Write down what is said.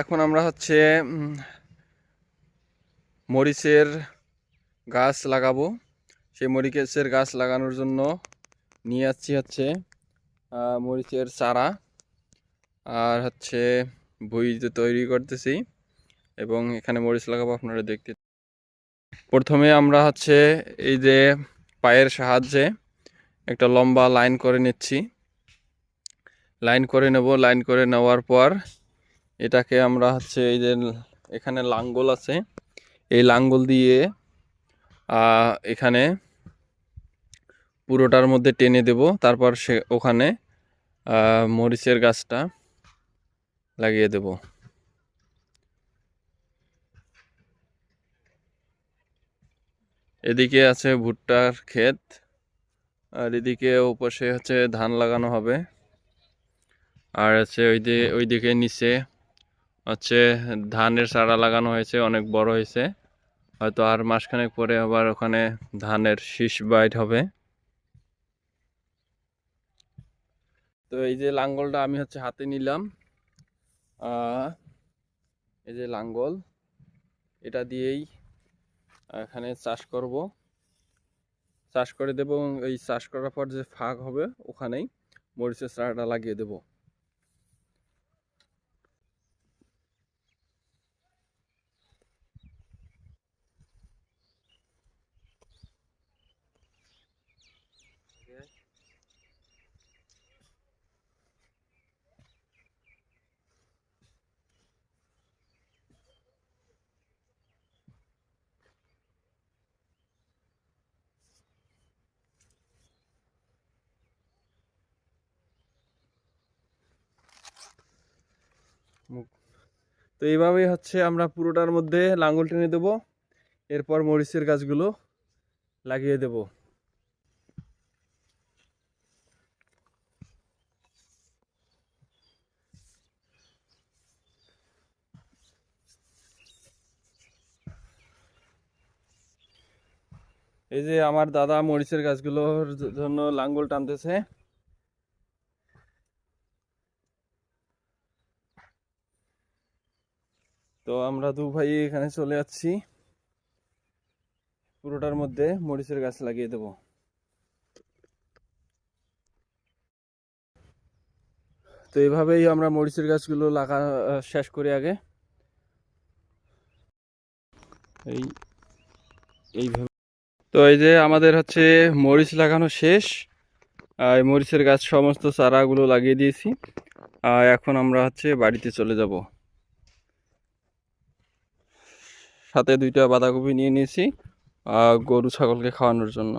এখন আমরা হচ্ছে মরিচের গাছ লাগাবো। সেই মরিচের গাছ লাগানোর জন্য নিয়ে যাচ্ছি হচ্ছে মরিচের চারা আর হচ্ছে বই তৈরি করতেছি এবং এখানে মরিচ লাগাবো, আপনারা দেখতে প্রথমে আমরা হচ্ছে এই যে পায়ের সাহায্যে একটা লম্বা লাইন করে নিচ্ছি। লাইন করে নেব, লাইন করে নেওয়ার পর এটাকে আমরা হচ্ছে এই যে এখানে লাঙ্গল আছে, এই লাঙ্গল দিয়ে এখানে পুরোটার মধ্যে টেনে দেব, তারপর সে ওখানে মরিচের গাছটা লাগিয়ে দেব। এদিকে আছে ভুট্টার ক্ষেত, আর এদিকে ওপাশে হচ্ছে ধান লাগানো হবে। আর আছে ওই দিকে ওইদিকে নিচে হচ্ছে ধানের চারা লাগানো হয়েছে, অনেক বড় হয়েছে। হয়তো আর মাসখানেক পরে আবার ওখানে ধানের শীষ বাইট হবে। তো এই যে লাঙ্গলটা আমি হচ্ছে হাতে নিলাম। এই যে লাঙ্গল, এটা দিয়েই এখানে চাষ করব। চাষ করে দেবো এই চাষ করার পর যে ফাঁক হবে, ওখানেই মরিচের চারাটা লাগিয়ে দেবো। তো এইভাবেই হচ্ছে আমরা পুরোটার মধ্যে লাঙ্গল টেনে দেবো। এরপর মরিচের গাছগুলো লাগিয়ে দেব। এই যে আমার দাদা মরিচের গাছগুলোর জন্য লাঙ্গল টানতেছে। তো আমরা দু ভাই এখানে চলে যাচ্ছি। পুরোটার মধ্যে মরিচের গাছ লাগিয়ে দেব। তো এইভাবেই আমরা মরিচের গাছগুলো লাগা, শেষ করি আগে। এই, এইভাবে। তো এই যে আমাদের হচ্ছে মরিচ লাগানো শেষ। আর মরিচের গাছ সমস্ত চারাগুলো লাগিয়ে দিয়েছি। আর এখন আমরা হচ্ছে বাড়িতে চলে যাব। সাথে দুইটা বাঁধাকপি নিয়ে নিয়েছি গরু ছাগলকে খাওয়ানোর জন্য।